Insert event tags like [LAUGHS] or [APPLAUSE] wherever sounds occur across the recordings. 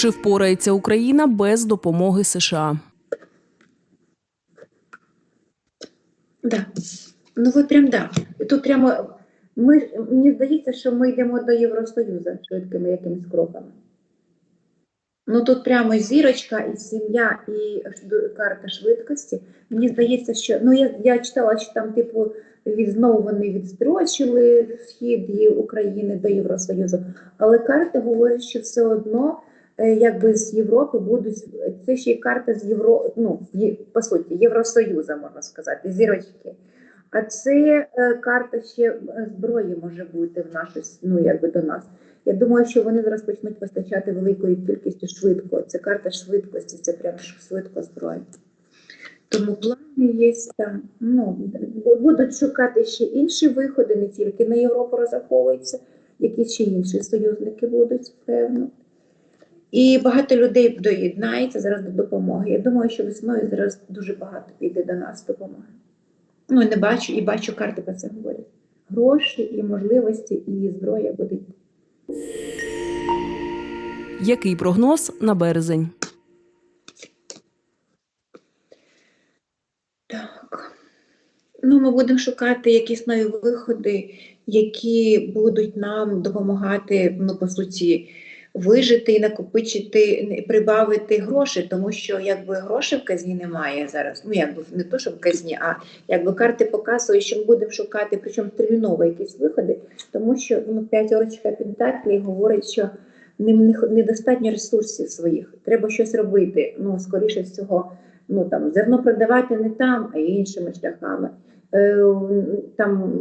Чи впорається Україна без допомоги США? Да. Ну от прям да. І Тут прямо ми мені здається, що ми йдемо до Євросоюзу швидкими якимись кроками. Ну тут прямо зірочка, і сім'я, і карта швидкості. Мені здається, що ну я, я читала, що там, типу, знову вони відстрочили вхід України до Євросоюзу. Але карти говорять, що все одно, якби з Європи будуть це ще й карта з Євро, ну по суті, Євросоюзу, можна сказати, зірочки. А це е, карта ще е, зброї може бути в нашу с- ну якби до нас. Я думаю, що вони зараз почнуть постачати великою кількістю швидко. Це карта швидкості, це прям швидко зброя. Тому плани є там. Ну будуть шукати ще інші виходи, не тільки на Європу розраховується, якісь ще інші союзники будуть, певно. І багато людей доєднається зараз до допомоги. Я думаю, що весною зараз дуже багато піде до нас допомоги. Ну, не бачу і бачу карти про це говорять. Гроші і можливості, і зброя буде. Який прогноз на березень? Так. Ну, ми будемо шукати якісь нові виходи, які будуть нам допомагати, ну, по суті, вижити і накопичити, прибавити гроші, тому що якби грошей в казні немає зараз. Ну, якби не то, що в казні, а якби карти показують, що ми будемо шукати, причому терміново якісь виходи, тому що ну, п'ятерочка Пентаклі говорить, що ним недостатньо ресурсів своїх. Треба щось робити. Ну, скоріше всього, ну там зерно продавати не там, а іншими шляхами. Е, там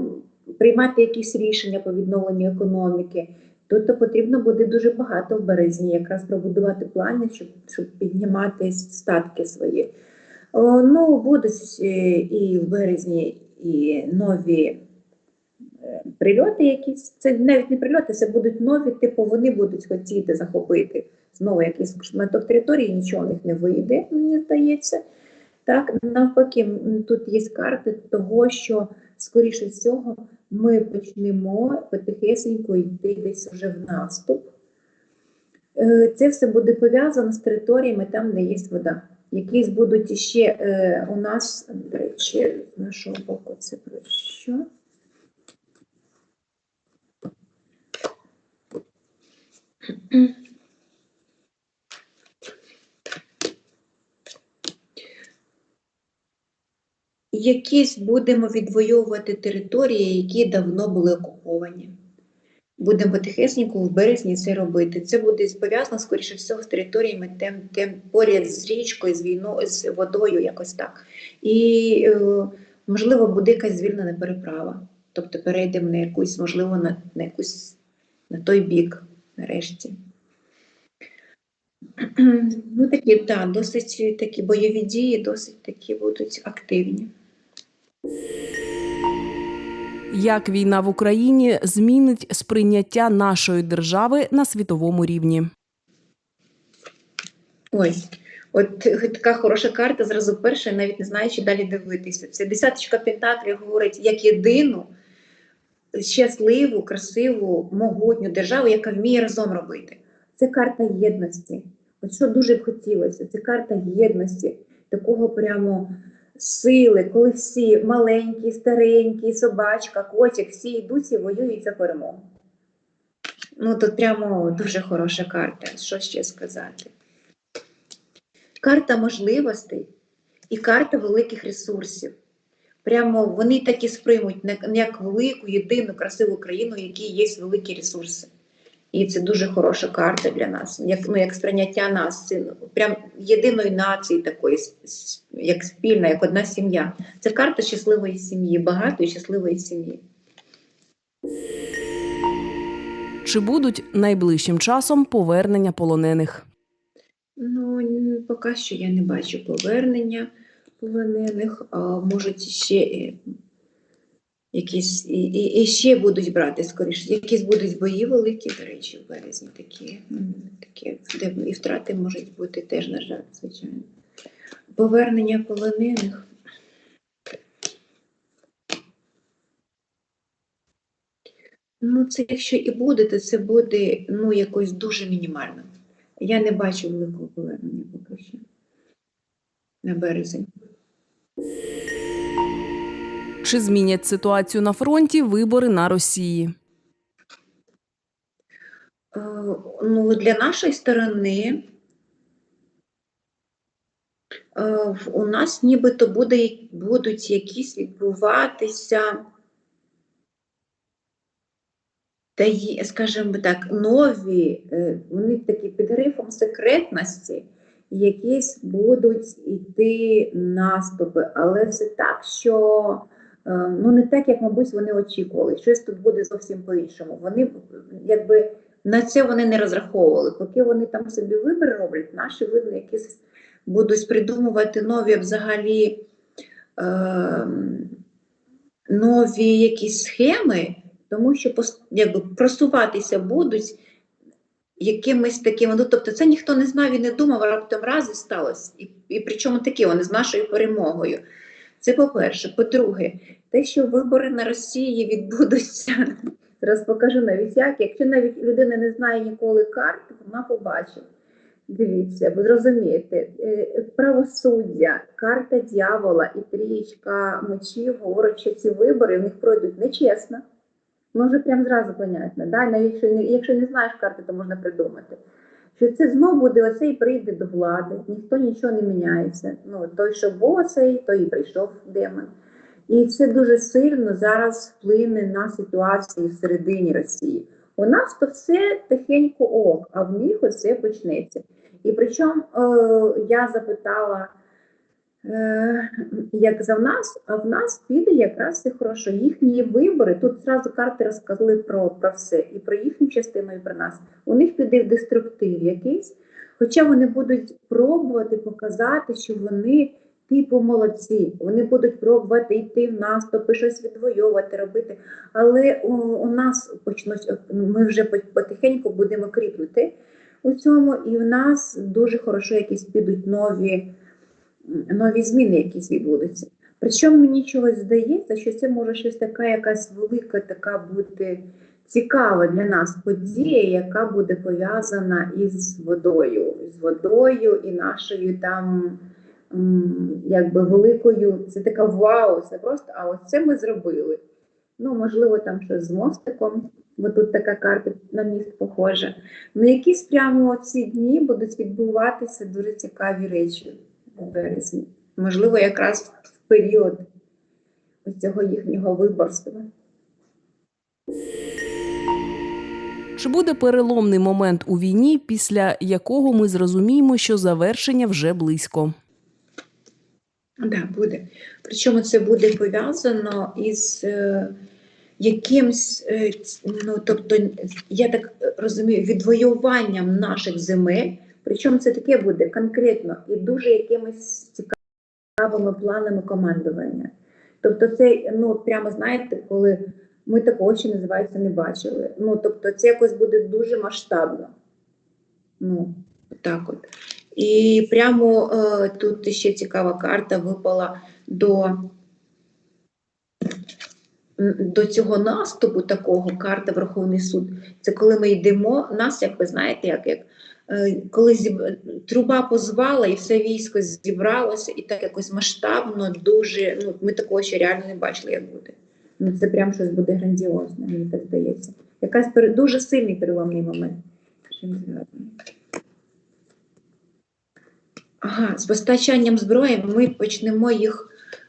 приймати якісь рішення по відновленню економіки. Тобто потрібно буде дуже багато в березні, якраз пробудувати плани, щоб, щоб піднімати статки свої. Ну, будуть е, і в березні і нові е, прильоти якісь. Це навіть не прильоти, це будуть нові, типу вони будуть хотіти захопити знову якийсь шматок території, нічого у них не вийде, мені здається. Так, навпаки, тут є карти того, що скоріше всього ми почнемо потихесенько йти десь вже в наступ. Е, Це все буде пов'язано з територіями там, де є вода. Якісь будуть ще е, у нас, до речі, з нашого боку це про що? Якісь будемо відвоювати території, які давно були окуповані. Будемо потихесеньку в березні це робити. Це буде пов'язано, скоріше всього, з територіями тем, тем поряд з річкою, з війною, з водою, якось так. І, е, можливо, буде якась звільнена переправа. Тобто перейдемо на якусь, можливо, на, на якусь на той бік, нарешті. [CLEARS THROAT] Ну, такі, так, досить такі бойові дії, досить такі будуть активні. Як війна в Україні змінить сприйняття нашої держави на світовому рівні? Ой, от така хороша карта, зразу перша, навіть не знаю, чи далі дивитися. Це десяточка пентаклів говорить як єдину щасливу, красиву, могутню державу, яка вміє разом робити. Це карта єдності. От що дуже б хотілося, це карта єдності, такого прямо сили, коли всі маленькі, старенькі, собачка, котик, всі йдуть і воюють за перемогу. Ну, тут прямо дуже хороша карта. Що ще сказати? карта можливостей і карта великих ресурсів. Прямо вони так і сприймуть як велику, єдину, красиву країну, в якій є великі ресурси. І це дуже хороша карта для нас, як, ну, як сприйняття нас, це, ну, прям єдиної нації такої, як спільна, як одна сім'я. Це карта щасливої сім'ї, багатої щасливої сім'ї. Чи будуть найближчим часом повернення полонених? Ну, поки що я не бачу повернення полонених, а можуть ще е, якісь і, і, і ще будуть брати скоріше. Якісь будуть бої великі, до речі, в березні такі, такі де і втрати можуть бути теж, на жаль, звичайно. Повернення полонених. Ну, це якщо і буде, то це буде ну, якось дуже мінімально. Я не бачу великого повернення поки що на березень. Чи змінять ситуацію на фронті вибори на Росії? Е, Ну, для нашої сторони е, у нас нібито буде, будуть якісь відбуватися, та є, скажімо так, нові, е, вони такі під грифом секретності, якісь будуть йти наступи, але це так, що ну не так, як, мабуть, вони очікували. Щось тут буде зовсім по-іншому. Вони якби на це вони не розраховували. Поки вони там собі вибір роблять, наші видно, якісь будуть придумувати нові взагалі е, нові якісь схеми, тому що якби, просуватися будуть якимись такими. Ну, тобто, це ніхто не знав і не думав, а раптом раз сталося. І, і причому таке вони з нашою перемогою. Це по-перше. По-друге, те, що вибори на Росії відбудуться, [LAUGHS] зараз покажу навіть як. Якщо навіть людина не знає ніколи карт, вона побачить. Дивіться, ви зрозумієте, е, правосуддя, карта дьявола і трієчка мечів говорять, що ці вибори в них пройдуть нечесно. Ну, вже прям зразу понятно. Да? Навіть якщо якщо не знаєш карти, то можна придумати. Що це знов буде оцей прийде до влади, ніхто нічого не міняється. Ну, той, що був оцей, той і прийшов демон. І це дуже сильно зараз вплине на ситуацію всередині Росії. У нас то все тихенько ок, а в них оце почнеться. І причому е, я запитала, як за в нас, а в нас піде якраз все хорошо. Їхні вибори, тут зразу карти розказали про, про все, і про їхню частину, і про нас. У них піде деструктив якийсь, хоча вони будуть пробувати показати, що вони типу молодці. Вони будуть пробувати йти в наступи, щось відвоювати, робити. Але у, у нас почнуть, ми вже потихеньку будемо кріпнути у цьому, і в нас дуже хорошо якісь підуть нові, нові зміни, якісь відбудуться. Причому мені чогось здається, що це може щось така, якась велика, така бути цікава для нас подія, яка буде пов'язана із водою, з водою і нашою там якби великою. Це така вау, це просто, а оце ми зробили. Ну, можливо, там щось з мостиком, бо тут така карта на міст похожа. Ну, якісь прямо ці дні будуть відбуватися дуже цікаві речі березні. Можливо, якраз в період ось цього їхнього виборства. Чи буде переломний момент у війні, після якого ми зрозуміємо, що завершення вже близько? Да, буде. Причому це буде пов'язано із е, якимсь, е, ну тобто, я так розумію, відвоюванням наших земель. Причому це таке буде конкретно і дуже якимись цікавими планами командування. Тобто, це ну прямо знаєте, коли ми такого ще називається не бачили. Ну тобто, це якось буде дуже масштабно. Ну, так от. І прямо е, тут ще цікава карта випала до, до цього наступу такого карта Верховний суд. Це коли ми йдемо, нас, як ви знаєте, як, як коли зіб... труба позвала і все військо зібралося, і так якось масштабно, дуже. Ну, ми такого ще реально не бачили, як буде. Ну, це прям щось буде грандіозне, мені так здається. Якась пере- дуже сильний переломний момент. Ага, з постачанням зброї ми почнемо їх.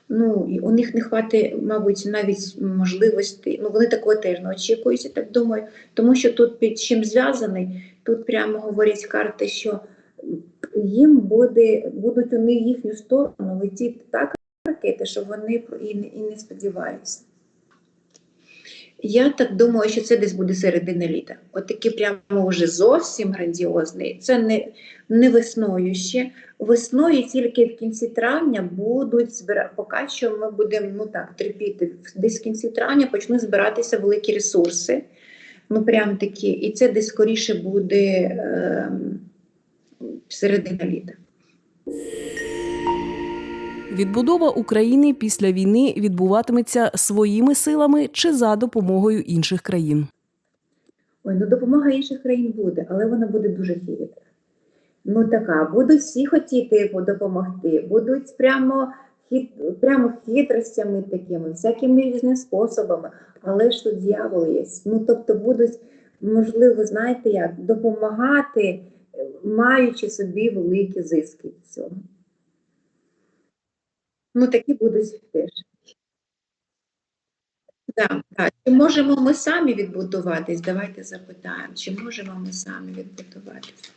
Ну, у них не хватить, мабуть, навіть можливості. Ну, вони такого теж не очікують, я так думаю. Тому що тут під чим зв'язаний, тут прямо говорять карти, що їм буде, будуть в їхню сторону летіти так ракети, що вони і не, і не сподіваються. Я так думаю, що це десь буде середина літа. От такі прямо вже зовсім грандіозний. Це не, не весною ще. Весною тільки в кінці травня будуть збирати. Поки що ми будемо ну так терпіти. Десь в кінці травня почнуть збиратися великі ресурси. Ну прям такі. І це десь скоріше буде е, середина літа. Відбудова України після війни відбуватиметься своїми силами чи за допомогою інших країн. Ой, ну допомога інших країн буде, але вона буде дуже хитра. Ну така, будуть всі хотіти допомогти, будуть прямо, хит, прямо хитростями такими, всякими різними способами, але ж тут дьявол є. Ну, тобто будуть, можливо, знаєте як, допомагати, е, маючи собі великі зиски від цього. Ну, такі будуть теж. Так, так. Чи можемо ми самі відбудуватись? Давайте запитаємо, чи можемо ми самі відбудуватись?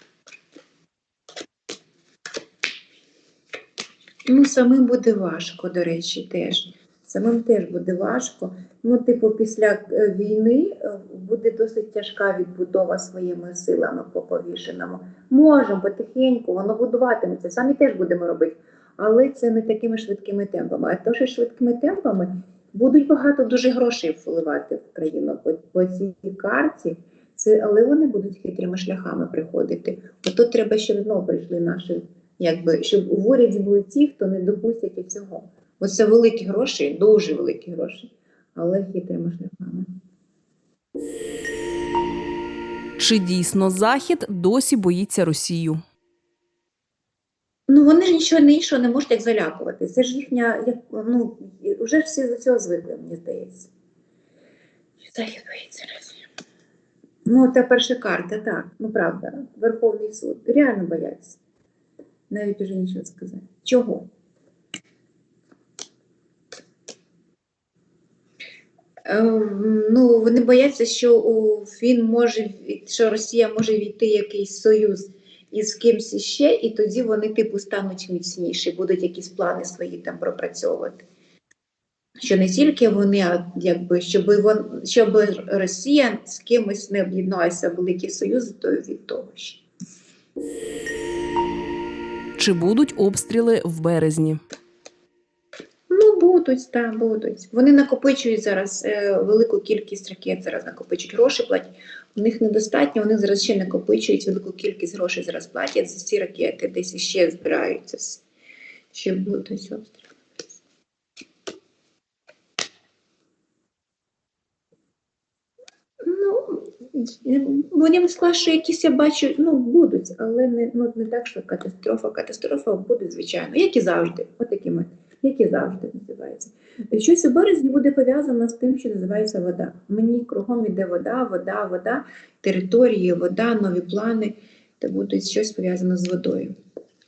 Ну, самим буде важко, до речі, теж. Самим теж буде важко. Ну, типу, після е, війни е, буде досить тяжка відбудова своїми силами по повішеному. Можемо потихеньку, воно будуватиметься, самі теж будемо робити. Але це не такими швидкими темпами. А то, що швидкими темпами будуть багато дуже грошей впливати в країну по, по цій карті. Це, але вони будуть хитрими шляхами приходити. Ото треба, щоб знову прийшли наші, якби, щоб у уряді були ті, хто не допустять цього. Бо це великі гроші, дуже великі гроші, але хитрими шляхами. Чи дійсно Захід досі боїться Росію? Ну вони ж нічого не іншого не можуть як залякувати. Це ж їхня, як, ну, вже ж всі до цього звикли, мені здається. Захід боїться Росії. Ну, та перша карта, так, ну правда. Верховний суд. Реально бояться. Навіть уже нічого сказати. Чого? Ну, вони бояться, що він може, що Росія може війти якийсь союз із кимсь іще, і тоді вони типу стануть міцніші, будуть якісь плани свої там пропрацьовувати. Що не тільки вони, а якби щоб вон, щоб Росія з кимось не об'єдналася в великий союз, то від того ще. Чи будуть обстріли в березні? Будуть, так, будуть. Вони накопичують зараз е, велику кількість ракет, зараз накопичують гроші, платять. У них недостатньо, вони зараз ще накопичують велику кількість грошей, зараз платять за ці ракети, десь іще збираються. Ще будуть обстріли. Ну, вони б сказали, що якісь я бачу, ну, будуть, але не, ну, не так, що катастрофа. Катастрофа буде, звичайно, як і завжди. Отакими, як і завжди називається. Щось у березні буде пов'язано з тим, що називається вода. Мені кругом іде вода, вода, вода, території, вода, нові плани, та буде щось пов'язане з водою.